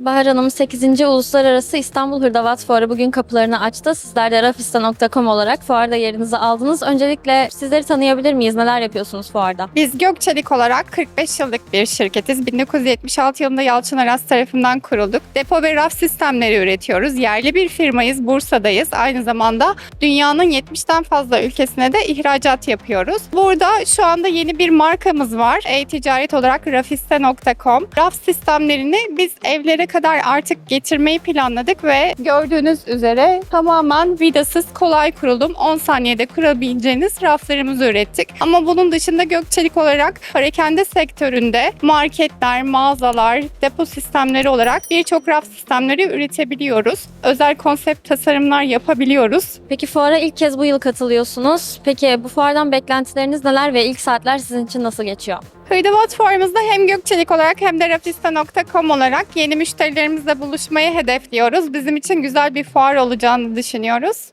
Bahar Hanım 8. Uluslararası İstanbul Hırdavat Fuarı bugün kapılarını açtı. Sizler de rafista.com olarak fuarda yerinizi aldınız. Öncelikle sizleri tanıyabilir miyiz? Neler yapıyorsunuz fuarda? Biz Gökçelik olarak 45 yıllık bir şirketiz. 1976 yılında Yalçın Aras tarafından kurulduk. Depo ve raf sistemleri üretiyoruz. Yerli bir firmayız, Bursa'dayız. Aynı zamanda dünyanın 70'ten fazla ülkesine de ihracat yapıyoruz. Burada şu anda yeni bir markamız var. E-ticaret olarak rafiste.com. Raf sistemlerini biz evlere kadar artık getirmeyi planladık ve gördüğünüz üzere tamamen vidasız kolay kurulum 10 saniyede kurabileceğiniz raflarımızı ürettik. Ama bunun dışında Gökçelik olarak parakende sektöründe marketler, mağazalar, depo sistemleri olarak birçok raf sistemleri üretebiliyoruz. Özel konsept tasarımlar yapabiliyoruz. Peki fuara ilk kez bu yıl katılıyorsunuz. Peki bu fuardan beklentileriniz neler ve ilk saatler sizin için nasıl geçiyor? Hırdavat Fuarımızda hem Gökçelik olarak hem de rafista.com olarak yeni müşterilerimizle buluşmayı hedefliyoruz. Bizim için güzel bir fuar olacağını düşünüyoruz.